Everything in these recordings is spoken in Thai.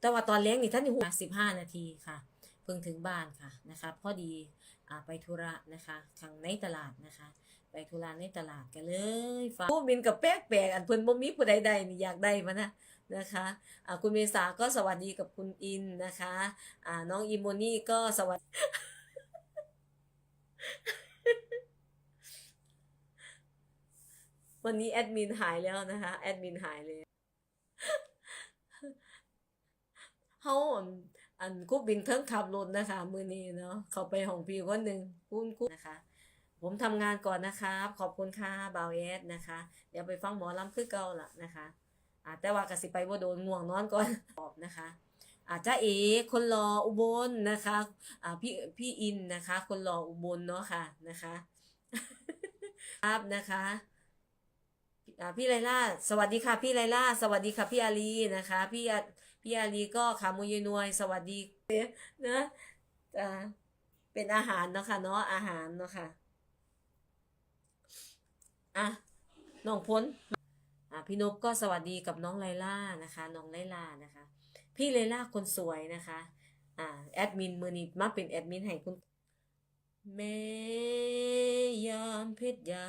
แต่ว่าตอนเลี้ยงนี่ท่านอยู่สิบห้านาทีค่ะ เพิ่งถึงบ้านค่ะนะคะพอดีอไปธุระนะคะทางในตลาดนะคะ ไปธุระในตลาดกันเลยฟ้าผู้บินกับแป๊กแปลกอันเพิ่นบ่มีผู้ใดใดนี่อยากได้มานะนะคะอ่าคุณเมษาก็สวัสดีกับคุณอินนะคะอ่าน้องอีโมนี่ก็สวัสดีวันนี้แอดมินหายแล้วนะคะแอดมินหายเลย เฮาอันกูบินเทิงขับรถนะคะ มือนี้เนาะเขาไปห้องพี่คนหนึ่งคุณกูนะคะ ผมทำงานก่อนนะครับขอบคุณค่ะบาวเอสนะคะ เดี๋ยวไปฟังหมอลำคือเก่าละนะคะอ่าแต่ว่ากสิไปบ่าโดนง่วงนอนก่อนตอบนะคะอาจ้าเอคนรออุบลนะคะอ่าพี่พี่อินนะคะ คนรออุบลเนาะค่ะนะคะครับนะคะอ่าพี่ไลล่า สวัสดีค่ะ พี่ไลล่า สวัสดีค่ะ พี่อาลีนะคะ พี่อา พี่อาลีก็ขามุยนวย สวัสดีนะเป็นอาหารเนาะค่ะเนาะอาหารเนาะค่ะอะน้องพ้นอะพี่นกก็สวัสดีกับน้องไลล่านะคะน้องไลล่านะคะ พี่ไลล่าคนสวยนะคะอ่าแอดมินมือนี้มาเป็นแอดมินให้คุณแม่ยามเพชรยา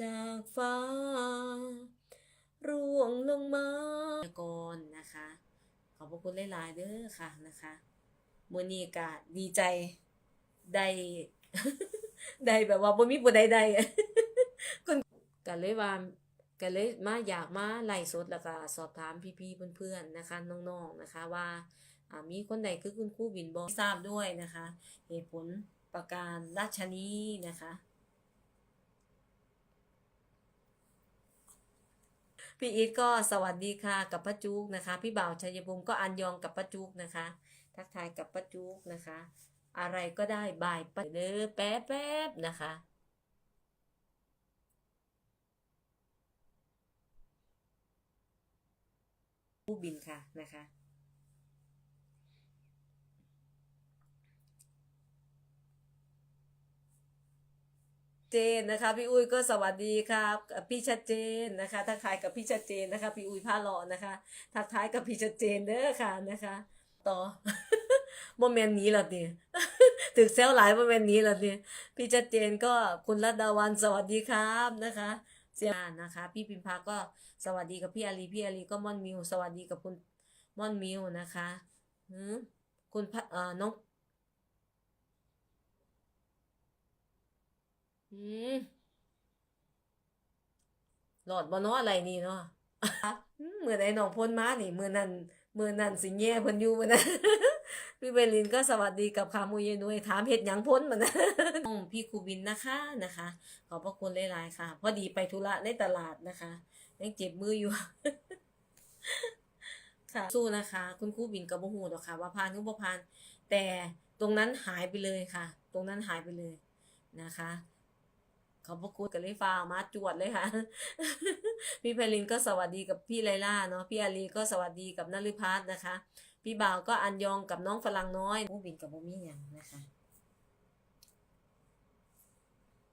จากฟ้า ร่วงลงมาก่อนนะคะ ขอบพระคุณหลายๆเด้อค่ะนะคะมือนี้ก็ดีใจได้ได้แบบว่าบ่มีผู้ใดได้ก็เลยว่าก็เลยมาอยากมาไล่สดแล้วก็สอบถามพี่ๆเพื่อนๆนะคะน้องๆนะคะว่าอ่ามีคนใดคือคุณครูบินบอทราบด้วยนะคะ เหตุผลประการราชนีนะคะ พี่อีทก็สวัสดีค่ะกับป้าจุกนะคะ พี่บ่าวชัยภูมิก็อันยองกับป้าจุกนะคะ ทักทายกับป้าจุกนะคะ อะไรก็ได้บายไปเด้อแป๊บแป๊บๆนะคะผู้บินค่ะนะคะ เจนนะคะ พี่อุ้ยก็สวัสดีครับพี่ชัดเจนนะคะทักทายกับพี่ชัดเจนนะคะ พี่อุ้ยผ้าหล่อนะคะทักทายกับพี่ชัดเจนเด้อค่ะนะคะ ต่อโมเมนต์นี้ละดิถึกเซลหลายโมเมนต์นี้ละดิพี่ชัดเจนก็คุณรัตดาวันสวัสดีครับนะคะเสียนะคะ พี่พิมพาก็สวัสดีกับพี่อาลีพี่อาลีก็ม่อนมิวสวัสดีกับคุณม่อนมิวนะคะคุณพะเอ่อน้อง อืมหลอดบ่เนาะอะไรนี่เนาะอืมมื่อใดน้องพ้นมานี่เมื่อนั้นเมื่อนั้นสิแย่เพิ่นอยู่มื้อนั้นพี่เบลินก็สวัสดีกับขามูเยนุยถามเฮ็ดหยังพ้นมื้อนั้นน้องพี่ครูบินนะคะนะคะ ขอบพระคุณหลายๆค่ะ พอดีไปธุระในตลาดนะคะยังเจ็บมืออยู่ค่ะสู้นะคะ คุณครูบินกับบ่ฮู้ดอกค่ะ ว่าผ่านหรือบ่ผ่าน แต่ตรงนั้นหายไปเลยค่ะ ตรงนั้นหายไปเลยนะคะ ขอบพระคุณกันเลยฟ้าวมาจวดเลยค่ะ พี่ไพลินก็สวัสดีกับพี่ไลล่าเนาะพี่อาลีก็สวัสดีกับนฤพัฒน์นะคะ พี่บ่าวก็อันยองกับน้องฝรั่งน้อยผู้บินกับบ่มีหยังนะคะ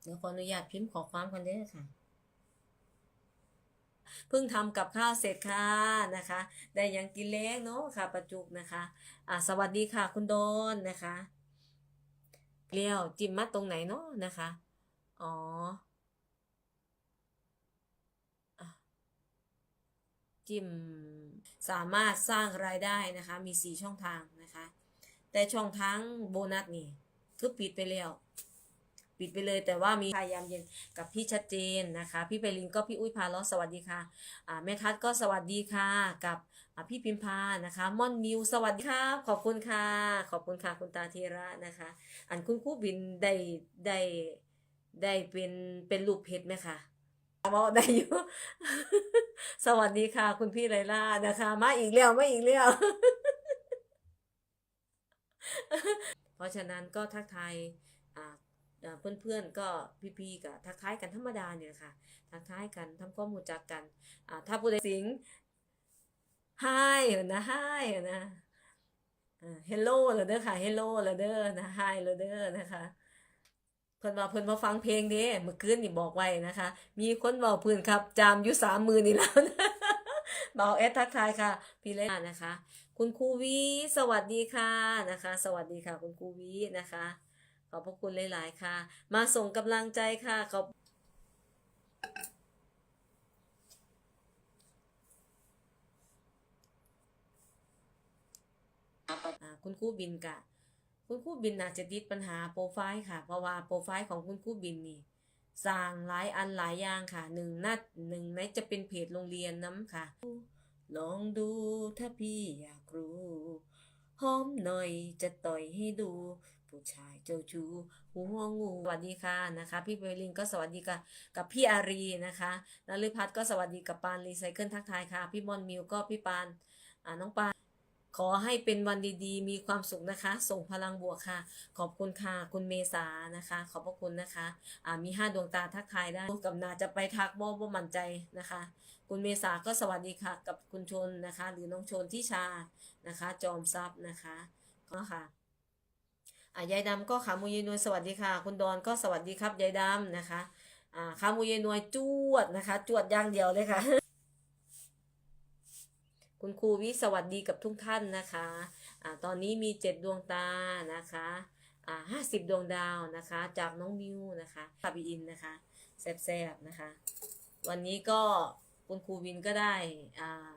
เดี๋ยวขออนุญาตพิมพ์ขอความกันเด้อค่ะเพิ่งทำกับข้าวเสร็จค่ะนะคะ ได้หยังกินเล็กเนาะค่ะประจุกนะคะอ่าสวัสดีค่ะคุณโดนนะคะเลี้ยวจิ้มมัดตรงไหนเนาะนะคะ อ๋อจิมสามารถสร้างรายได้นะคะ มีสี่ช่องทางนะคะ แต่ช่องทางโบนัสนี่คือปิดไปแล้ว ปิดไปเลยแต่ว่ามีพยายามเย็นกับพี่ชัดเจนนะคะ พี่ไพลินก็พี่อุ้ยพาล้อสวัสดีค่ะอ่าแม่ทัศก็สวัสดีค่ะ กับพี่พิมพานะคะม่อนมิวสวัสดีครับขอบคุณค่ะ ขอบคุณค่ะคุณตาเทระนะคะ อันคุณครู่บินได้ได้ ได้เป็นเป็นลูกเพชรไหมคะบอกได้อยู่ สวัสดีค่ะ คุณพี่ไลล่านะคะ มาอีกแล้วมาอีกแล้ว เพราะฉะนั้นก็ทักทายอ่าอ่าเพื่อนๆก็พี่ๆก็ทักทายกันธรรมดาเนี่ยค่ะ ทักทายกันทำความรู้จักกันอ่าถ้าผู้ใดสิงไฮนะไฮนะเฮลโลเลยเด้อค่ะเฮลโลเลยเด้อนะไฮเลยเด้อนะคะ เพิ่นว่าเพิ่นมาฟังเพลงเด้เมื่อคืนนี่บอกไว้นะคะ มีคนเว้าพื้นครับ จามอยู่สามมือนี่แล้วนะเบาเอสทักทายค่ะ พี่เล็กนะคะ คุณครูวีสวัสดีค่ะนะคะ สวัสดีค่ะ คุณครูวีนะคะ ขอบพระคุณหลาย ๆ ค่ะ มาส่งกำลังใจค่ะขอบคุณครูบินกะ คุณครูบินน่าจจะติดปัญหาโปรไฟล์ค่ะ เพราะว่าโปรไฟล์ของคุณครูบินนี่สร้างหลายอันหลายอย่างค่ะหนึ่งนัดหนึ่งในจะเป็นเพจโรงเรียนน้ำค่ะ ลองดูถ้าพี่อยากรู้หอมหน่อยจะต่อยให้ดู ผู้ชายเจ้าชู้หัวงูสวัสดีค่ะนะคะ พี่เบลินก็สวัสดีค่ะกับพี่อารีนะคะนฤพัฒน์ก็สวัสดีกับปานรีไซเคิลทักทายค่ะ พี่บอลมิวก็พี่ปานอ่าน้องปาน ขอให้เป็นวันดีๆ มีความสุขนะคะ ส่งพลังบวกค่ะ ขอบคุณค่ะ คุณเมษานะคะ ขอบพระคุณนะคะอ่ามีห้าดวงตาทักทายได้กับนาจะไปทักบ่บ่มั่นใจนะคะ คุณเมษาก็สวัสดีค่ะ กับคุณชนนะคะ หรือน้องชนที่ชานะคะ จอมทรัพย์นะคะก็ค่ะอ่ายายดำก็ขามูยายนวลสวัสดีค่ะ คุณดอนก็สวัสดีครับยายดำนะคะอ่าขามูยนวลจวดนะคะ จวดอย่างเดียวเลยค่ะ คุณครูวิสวัสดีกับทุกท่านนะคะอ่าตอนนี้มีเจ็ดดวงตานะคะอ่าห้าสิบดวงดาวนะคะ จากน้องมิวนะคะคาบีอินนะคะแซบๆนะคะ วันนี้ก็คุณครูวินก็ได้อ่า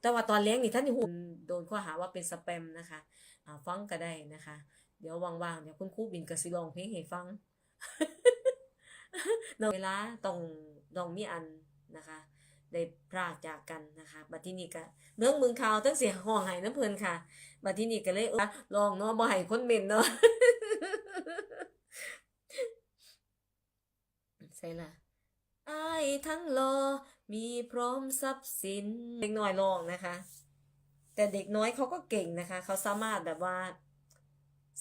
แต่ว่าตอนเลี้ยงนี่ท่านหุ่นโดนข้อหาว่าเป็นสแปมนะคะอ่าฟังก็ได้นะคะ เดี๋ยวว่างๆเดี๋ยวคุณครูบินก็สิลองเพลงให้ฟังเนเวลาต้องต้องมีอันนะคะ ได้พรากจากกันนะคะบัดที่นี่ก็เรื่องเมืองข่าวทั้งเสียห้องไห้น้ำเพลินค่ะบัดที่นี่ก็เลยเออลองเนาะบ่ให้คนเม็นเนาะใส่ละอายทั้งรอมีพร้อมทรัพย์สินเด็กน้อยลองนะคะ แต่เด็กน้อยเขาก็เก่งนะคะ เขาสามารถแบบว่า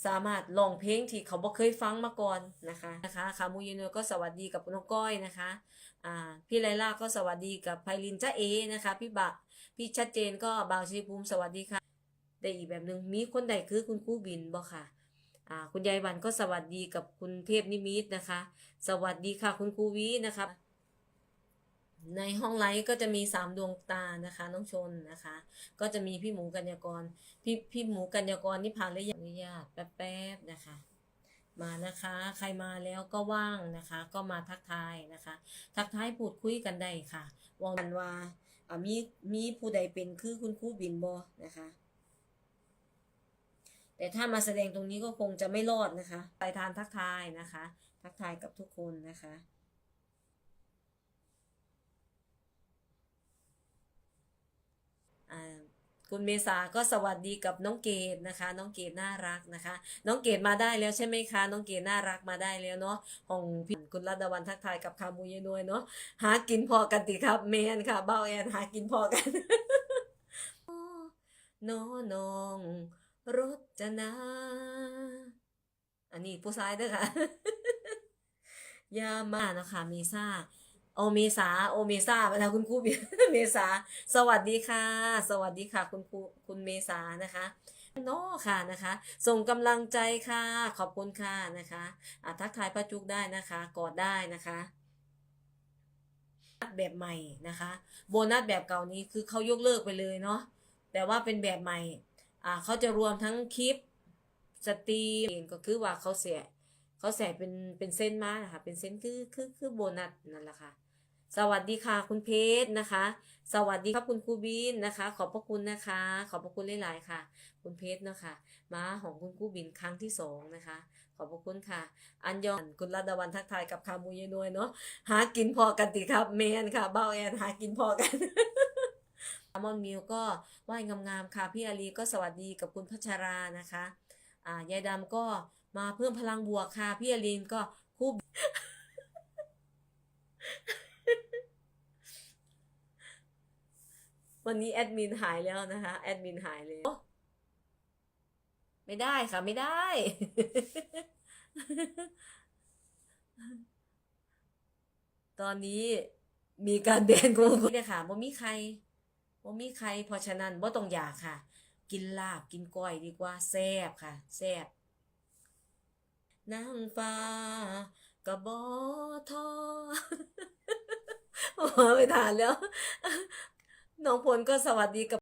สามารถร้องเพลงที่เขาบ่เคยฟังมาก่อนนะคะนะคะขามูยินก็สวัสดีกับน้องก้อยนะคะอ่าพี่ไลล่าก็สวัสดีกับไพลินจ้าเอนะคะพี่บะพี่ชัดเจนก็บาวชีภูมิสวัสดีค่ะได้อีกแบบหนึ่งมีคนใดคือคุณครู่บินบ่ค่ะอ่าคุณยายวันก็สวัสดีกับคุณเทพนิมิตนะคะ สวัสดีค่ะคุณครูวีนะคะ ในห้องไลฟ์ก็จะมีสามดวงตานะคะ น้องชนนะคะ ก็จะมีพี่หมูกัญญากร พี่พี่หมูกัญญากรนี่ผ่านระยะอนุญาตแป๊บๆนะคะ มานะคะ ใครมาแล้วก็ว่างนะคะ ก็มาทักทายนะคะ ทักทายพูดคุยกันได้ค่ะวองกันว่าอ่ามีมีผู้ใดเป็นคือคุณครูบินบอนะคะ แต่ถ้ามาแสดงตรงนี้ก็คงจะไม่รอดนะคะ ไปทานทักทายนะคะ ทักทายกับทุกคนนะคะ อ่า คุณเมษาก็สวัสดีกับน้องเกดนะคะ น้องเกดน่ารักนะคะ น้องเกดมาได้แล้วใช่ไหมคะ น้องเกดน่ารักมาได้แล้วเนาะของพี่คุณรัตวันทักทายกับคามูยนวยเนาะหากินพอกันติครับเมนค่ะเบ้าแอนหากินพอกันโนน้องรถจนา อันนี้ผู้ชายเด้อค่ะยามานะคะเมซ่า โอเมษาโอเมษาไปแล้วคุณครูเมษา สวัสดีค่ะ สวัสดีค่ะ คุณครูคุณเมษานะคะโน่ค่ะนะคะ ส่งกำลังใจค่ะ ขอบคุณค่ะนะคะอะทักทายป้าจุกได้นะคะกอดได้นะคะแบบใหม่นะคะ โบนัสแบบเก่านี้คือเขายกเลิกไปเลยเนาะแต่ว่าเป็นแบบใหม่อ่าเขาจะรวมทั้งคลิปสตรีมก็คือว่าเขาเสียเขาแสเป็นเป็นเส้นมานะคะเป็นเส้นคือคือคือโบนัสนั่นแหละค่ะ สวัสดีค่ะคุณเพชรนะคะ สวัสดีครับคุณครูบินนะคะ ขอบพระคุณนะคะ ขอบพระคุณหลายๆค่ะ คุณเพชรเนาะคะมาของคุณครูบินครั้งที่สองนะคะ ขอบพระคุณค่ะ อันยองคุณรัตวันทักทายกับคามูยนวยเนาะหากินพอกันติครับเมนค่ะเบ้าแอนหากินพอกันมอนมิวก็ไหว้งามๆค่ะพี่อาลีก็สวัสดีกับคุณพัชรานะคะอ่ายายดำก็มาเพิ่มพลังบวกค่ะพี่อาลีนก็คู่ วันนี้แอดมินหายแล้วนะคะ แอดมินหายเลยไม่ได้ค่ะ ไม่ได้ ตอนนี้มีการแบนกูเนี่ยค่ะบ่มีใครบ่มีใครเพราะฉะนั้นบ่ต้องอยากค่ะ กินลาบกินก้อยดีกว่าแซ่บค่ะแซ่บนางฟ้ากระบอทอหัวไม่ทานแล้ว น้องพลก็สวัสดีกับ